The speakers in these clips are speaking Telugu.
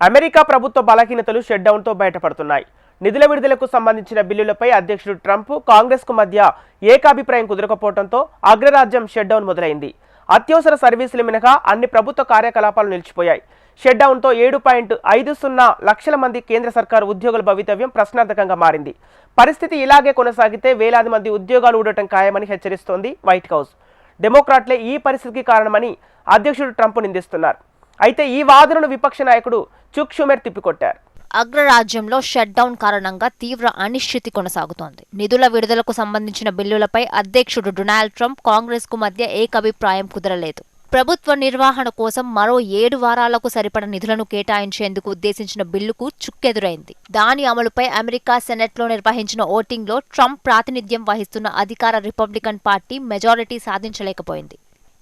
అమెరికా ప్రభుత్వ బలహీనతలు షట్డౌన్తో బయటపడుతున్నాయి. నిధుల విడుదలకు సంబంధించిన బిల్లులపై అధ్యక్షుడు ట్రంప్ కాంగ్రెస్కు మధ్య ఏకాభిప్రాయం కుదరకపోవడంతో అగ్రరాజ్యం షట్డౌన్ మొదలైంది. అత్యవసర సర్వీసులు మినహా అన్ని ప్రభుత్వ కార్యకలాపాలు నిలిచిపోయాయి. షట్డౌన్తో ఏడు పాయింట్ ఐదు సున్నా లక్షల మంది కేంద్ర సర్కారు ఉద్యోగుల భవితవ్యం ప్రశ్నార్థకంగా మారింది. పరిస్థితి ఇలాగే కొనసాగితే వేలాది మంది ఉద్యోగాలు ఊడటం ఖాయమని హెచ్చరిస్తోంది వైట్ హౌస్. డెమోక్రాట్లే ఈ పరిస్థితికి కారణమని అధ్యక్షుడు ట్రంప్ నిందిస్తున్నారు. అయితే ఈ వాదనను విపక్ష నాయకుడు చుక్ షుమెర్ తిప్పికొట్టారు. అగ్రరాజ్యంలో షట్డౌన్ కారణంగా తీవ్ర అనిశ్చితి కొనసాగుతోంది. నిధుల విడుదలకు సంబంధించిన బిల్లులపై అధ్యక్షుడు డొనాల్డ్ ట్రంప్ కాంగ్రెస్కు మధ్య ఏకాభిప్రాయం కుదరలేదు. ప్రభుత్వ నిర్వహణ కోసం మరో ఏడు వారాలకు సరిపడ నిధులను కేటాయించేందుకు ఉద్దేశించిన బిల్లుకు చుక్కెదురైంది. దాని అమలుపై అమెరికా సెనెట్లో నిర్వహించిన ఓటింగ్లో ట్రంప్ ప్రాతినిధ్యం వహిస్తున్న అధికార రిపబ్లికన్ పార్టీ మెజారిటీ సాధించలేకపోయింది.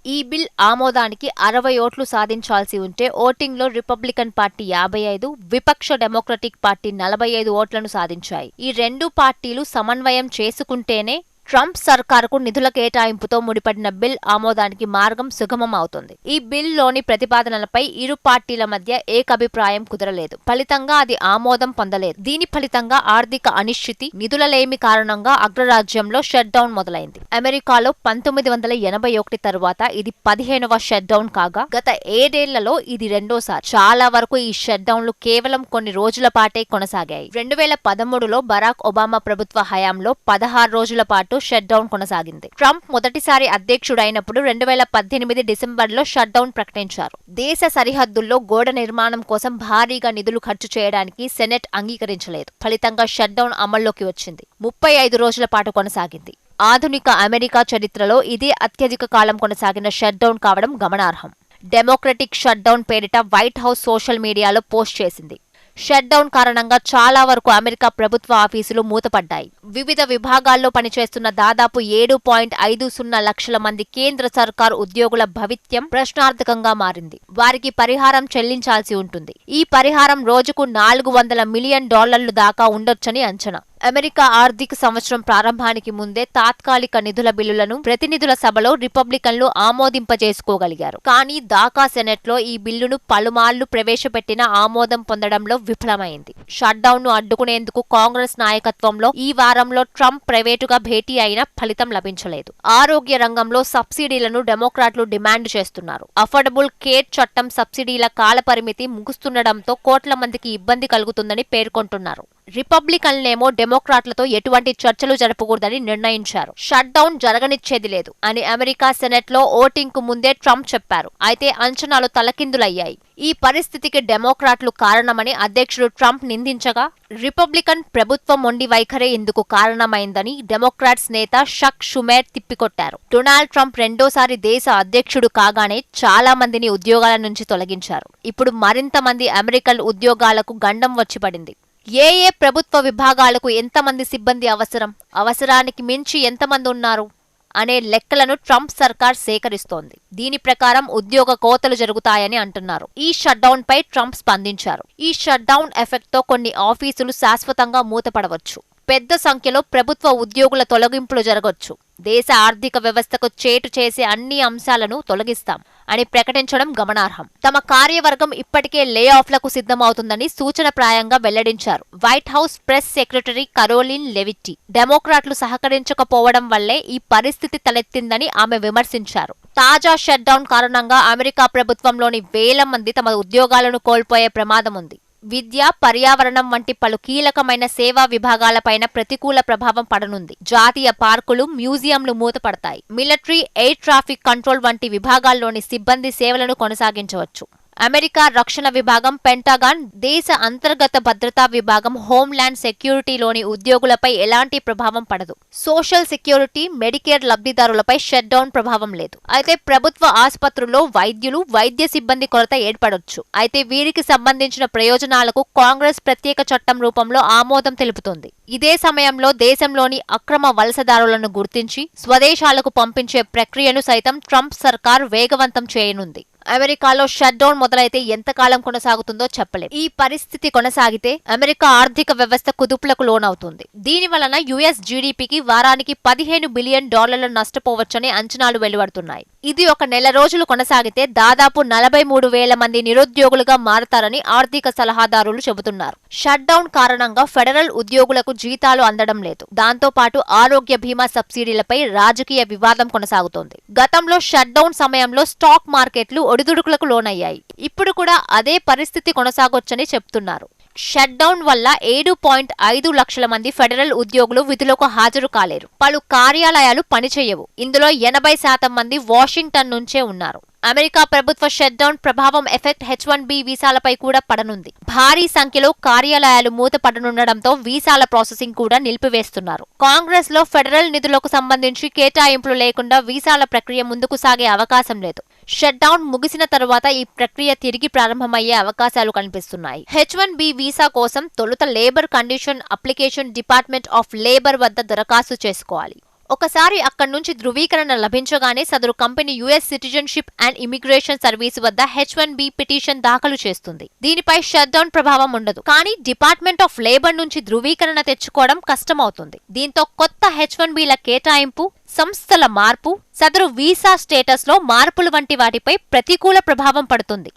ఈ బిల్ ఆమోదానికి అరవై ఓట్లు సాధించాల్సి ఉంటే ఓటింగ్లో రిపబ్లికన్ పార్టీ యాభై ఐదు విపక్ష డెమోక్రటిక్ పార్టీ నలభై ఐదు ఓట్లను సాధించాయి. ఈ రెండు పార్టీలు సమన్వయం చేసుకుంటేనే ట్రంప్ సర్కారుకు నిధుల కేటాయింపుతో ముడిపడిన బిల్ ఆమోదానికి మార్గం సుగమం అవుతుంది ఈ బిల్లోని ప్రతిపాదనలపై ఇరు పార్టీల మధ్య ఏకభిప్రాయం కుదరలేదు. ఫలితంగా అది ఆమోదం పొందలేదు. దీని ఫలితంగా ఆర్థిక అనిశ్చితి నిధులలేమి కారణంగా అగ్రరాజ్యంలో షట్ డౌన్ మొదలైంది. అమెరికాలో పంతొమ్మిది వందల ఎనభై ఒకటి తరువాత ఇది పదిహేనవ షట్ డౌన్ కాగా గత ఏడేళ్ళలో ఇది రెండోసారి. చాలా వరకు ఈ షట్ డౌన్లు కేవలం కొన్ని రోజుల పాటే కొనసాగాయి. రెండు వేల పదమూడులో బరాక్ ఒబామా ప్రభుత్వ హయాంలో పదహారు రోజుల పాటు షట్ డౌన్ కొనసాగింది. ట్రంప్ మొదటిసారి అధ్యక్షుడైనప్పుడు రెండు వేల పద్దెనిమిది డిసెంబర్లో షట్ డౌన్ ప్రకటించారు. దేశ సరిహద్దుల్లో గోడ నిర్మాణం కోసం భారీగా నిధులు ఖర్చు చేయడానికి సెనెట్ అంగీకరించలేదు. ఫలితంగా షట్ డౌన్ అమల్లోకి వచ్చింది. ముప్పై ఐదు రోజుల పాటు కొనసాగింది. ఆధునిక అమెరికా చరిత్రలో ఇదే అత్యధిక కాలం కొనసాగిన షట్ డౌన్ కావడం గమనార్హం. డెమోక్రటిక్ షట్ డౌన్ పేరిట వైట్ హౌస్ సోషల్ మీడియాలో పోస్ట్ చేసింది. షట్ డౌన్ కారణంగా చాలా వరకు అమెరికా ప్రభుత్వ ఆఫీసులు మూతపడ్డాయి. వివిధ విభాగాల్లో పనిచేస్తున్న దాదాపు ఏడు పాయింట్ ఐదు సున్నా లక్షల మంది కేంద్ర సర్కారు ఉద్యోగుల భవిత్యం ప్రశ్నార్థకంగా మారింది. వారికి పరిహారం చెల్లించాల్సి ఉంటుంది. ఈ పరిహారం రోజుకు నాలుగు వందల మిలియన్ డాలర్లు దాకా ఉండొచ్చని అంచనా. అమెరికా ఆర్థిక సంవత్సరం ప్రారంభానికి ముందే తాత్కాలిక నిధుల బిల్లులను ప్రతినిధుల సభలో రిపబ్లికన్లు ఆమోదింపజేసుకోగలిగారు. కానీ దాకా సెనెట్లో ఈ బిల్లును పలుమార్లు ప్రవేశపెట్టిన ఆమోదం పొందడంలో విఫలమైంది. షట్డౌన్ను ను అడ్డుకునేందుకు కాంగ్రెస్ నాయకత్వంలో ఈ వారంలో ట్రంప్ ప్రైవేటుగా భేటీ అయినా ఫలితం లభించలేదు. ఆరోగ్య రంగంలో సబ్సిడీలను డెమోక్రాట్లు డిమాండ్ చేస్తున్నారు. అఫోర్డబుల్ కేర్ చట్టం సబ్సిడీల కాలపరిమితి ముగుస్తుండడంతో కోట్ల మందికి ఇబ్బంది కలుగుతుందని పేర్కొంటున్నారు. రిపబ్లికన్లేమో డెమోక్రాట్లతో ఎటువంటి చర్చలు జరపకూడదని నిర్ణయించారు. షట్ డౌన్ జరగనిచ్చేది లేదు అని అమెరికా సెనెట్లో ఓటింగ్కు ముందే ట్రంప్ చెప్పారు. అయితే అంచనాలు తలకిందులయ్యాయి. ఈ పరిస్థితికి డెమోక్రాట్లు కారణమని అధ్యక్షుడు ట్రంప్ నిందించగా రిపబ్లికన్ ప్రభుత్వం మొండి వైఖరే ఇందుకు కారణమైందని డెమోక్రాట్స్ నేత షక్ షుమేర్ తిప్పికొట్టారు. డొనాల్డ్ ట్రంప్ రెండోసారి దేశ అధ్యక్షుడు కాగానే చాలా మందిని ఉద్యోగాల నుంచి తొలగించారు. ఇప్పుడు మరింత మంది అమెరికన్ ఉద్యోగాలకు గండం వచ్చిపడింది ఏ ఏ ప్రభుత్వ విభాగాలకు ఎంతమంది సిబ్బంది అవసరం? అవసరానికి మించి ఎంతమంది ఉన్నారు? అనే లెక్కలను ట్రంప్ సర్కార్ సేకరిస్తోంది. దీని ప్రకారం ఉద్యోగ కోతలు జరుగుతాయని అంటున్నారు. ఈ షట్డౌన్ పై ట్రంప్ స్పందించారు. ఈ షట్డౌన్ ఎఫెక్ట్తో కొన్ని ఆఫీసులు శాశ్వతంగా మూతపడవచ్చు. పెద్ద సంఖ్యలో ప్రభుత్వ ఉద్యోగుల తొలగింపులు జరగొచ్చు. దేశ ఆర్థిక వ్యవస్థకు చేటు చేసే అన్ని అంశాలను తొలగిస్తాం అని ప్రకటించడం గమనార్హం. తమ కార్యవర్గం ఇప్పటికే లే ఆఫ్లకు సిద్ధమవుతుందని సూచనప్రాయంగా వెల్లడించారు. White House press secretary Karoline Leavitt. డెమోక్రాట్లు సహకరించకపోవడం వల్లే ఈ పరిస్థితి తలెత్తిందని ఆమె విమర్శించారు. తాజా షట్డౌన్ కారణంగా అమెరికా ప్రభుత్వంలోని వేల మంది తమ ఉద్యోగాలను కోల్పోయే ప్రమాదం ఉంది విద్య పర్యావరణం వంటి పలు కీలకమైన సేవా విభాగాలపైన ప్రతికూల ప్రభావం పడనుంది. జాతీయ పార్కులు మ్యూజియంలు మూతపడతాయి. మిలిటరీ ఎయిర్ ట్రాఫిక్ కంట్రోల్ వంటి విభాగాల్లోని సిబ్బంది సేవలను కొనసాగించవచ్చు. అమెరికా రక్షణ విభాగం పెంటాగాన్ దేశ అంతర్గత భద్రతా విభాగం హోంల్యాండ్ సెక్యూరిటీలోని ఉద్యోగులపై ఎలాంటి ప్రభావం పడదు. సోషల్ సెక్యూరిటీ మెడికేర్ లబ్ధిదారులపై షట్ డౌన్ ప్రభావం లేదు. అయితే ప్రభుత్వ ఆసుపత్రుల్లో వైద్యులు వైద్య సిబ్బంది కొరత ఏర్పడొచ్చు. అయితే వీరికి సంబంధించిన ప్రయోజనాలకు కాంగ్రెస్ ప్రత్యేక చట్టం రూపంలో ఆమోదం తెలుపుతుంది. ఇదే సమయంలో దేశంలోని అక్రమ వలసదారులను గుర్తించి స్వదేశాలకు పంపించే ప్రక్రియను సైతం ట్రంప్ సర్కార్ వేగవంతం చేయనుంది. అమెరికాలో షట్ డౌన్ మొదలైతే ఎంతకాలం కొనసాగుతుందో చెప్పలేదు ఈ పరిస్థితి కొనసాగితే అమెరికా ఆర్థిక వ్యవస్థ కుదుపులకు లోనవుతుంది. దీని వలన యుఎస్ జీడీపీకి వారానికి పదిహేను బిలియన్ డాలర్లు నష్టపోవచ్చని అంచనాలు వెలువడుతున్నాయి. ఇది ఒక నెల రోజులు కొనసాగితే దాదాపు నలభై మూడు వేల మంది నిరుద్యోగులుగా మారతారని ఆర్థిక సలహాదారులు చెబుతున్నారు. షట్ డౌన్ కారణంగా ఫెడరల్ ఉద్యోగులకు జీతాలు అందడం లేదు. దాంతో పాటు ఆరోగ్య బీమా సబ్సిడీలపై రాజకీయ వివాదం కొనసాగుతోంది. గతంలో షట్ డౌన్ సమయంలో స్టాక్ మార్కెట్లు ఒడిదుడుకులకు లోనయ్యాయి. ఇప్పుడు కూడా అదే పరిస్థితి కొనసాగొచ్చని చెప్తున్నారు. షట్ డౌన్ వల్ల ఏడు పాయింట్ ఐదు లక్షల మంది ఫెడరల్ ఉద్యోగులు విధులకు హాజరు కాలేరు. పలు కార్యాలయాలు పనిచేయవు. ఇందులో ఎనభై శాతం మంది వాషింగ్టన్ నుంచే ఉన్నారు. అమెరికా ప్రభుత్వ షట్డౌన్ ప్రభావం ఎఫెక్ట్ హెచ్ వన్ బి వీసాలపై కూడా పడనుంది. భారీ సంఖ్యలో కార్యాలయాలు మూతపడనుండడంతో వీసాల ప్రాసెసింగ్ కూడా నిలిపివేస్తున్నారు. కాంగ్రెస్లో ఫెడరల్ నిధులకు సంబంధించి కేటాయింపులు లేకుండా వీసాల ప్రక్రియ ముందుకు సాగే అవకాశం లేదు. షట్ డౌన్ ముగిసిన తర్వాత ఈ ప్రక్రియ తిరిగి ప్రారంభమయ్యే అవకాశాలు కనిపిస్తున్నాయి. హెచ్ వన్ బి వీసా కోసం తొలుత labour condition application department of labour వద్ద దరఖాస్తు చేసుకోవాలి. ఒకసారి అక్కడి నుంచి ధృవీకరణ లభించగానే సదరు company US citizenship and immigration service వద్ద హెచ్ వన్ బి పిటిషన్ దాఖలు చేస్తుంది. దీనిపై షట్ డౌన్ ప్రభావం ఉండదు. కానీ డిపార్ట్మెంట్ ఆఫ్ లేబర్ నుంచి ధృవీకరణ తెచ్చుకోవడం కష్టమవుతుంది. దీంతో కొత్త హెచ్ వన్ బిల కేటాయింపు సంస్థల మార్పు సదరు వీసా స్టేటస్లో మార్పులు వంటి వాటిపై ప్రతికూల ప్రభావం పడుతుంది.